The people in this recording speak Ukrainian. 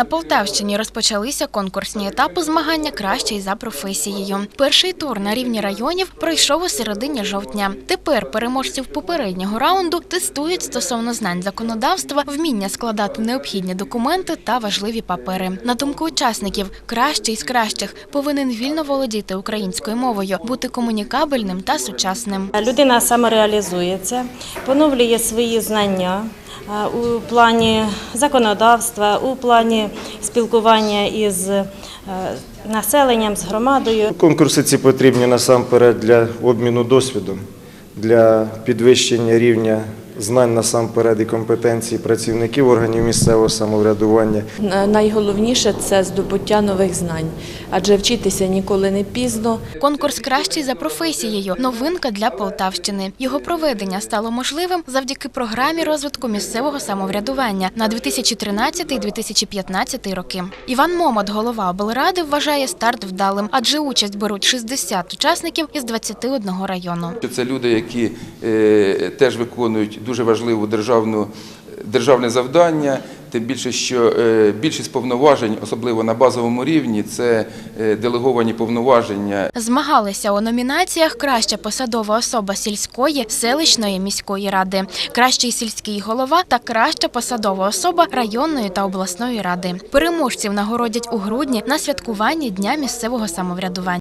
На Полтавщині розпочалися конкурсні етапи змагання кращий за професією. Перший тур на рівні районів пройшов у середині жовтня. Тепер переможців попереднього раунду тестують стосовно знань законодавства, вміння складати необхідні документи та важливі папери. На думку учасників, кращий з кращих повинен вільно володіти українською мовою, бути комунікабельним та сучасним. Людина самореалізується, поновлює свої знання у плані законодавства, у плані спілкування із е, населенням, з громадою. Конкурси ці потрібні насамперед для обміну досвідом, для підвищення рівня знань насамперед і компетенцій працівників органів місцевого самоврядування. Найголовніше це здобуття нових знань, адже вчитися ніколи не пізно. Конкурс кращий за професією новинка для Полтавщини. Його проведення стало можливим завдяки програмі розвитку місцевого самоврядування на 2013-2015 роки. Іван Момот, голова облради, вважає старт вдалим, адже участь беруть 60 учасників із 21 району. Це люди, які е, теж виконують дуже важливу державну, державне завдання, тим більше, що е, більшість повноважень, особливо на базовому рівні, це е, делеговані повноваження Змагалися у номінаціях Краща посадова особа сільської, селищної міської ради, кращий сільський голова та краща посадова особа районної та обласної ради. Переможців нагородять у грудні на святкуванні Дня місцевого самоврядування.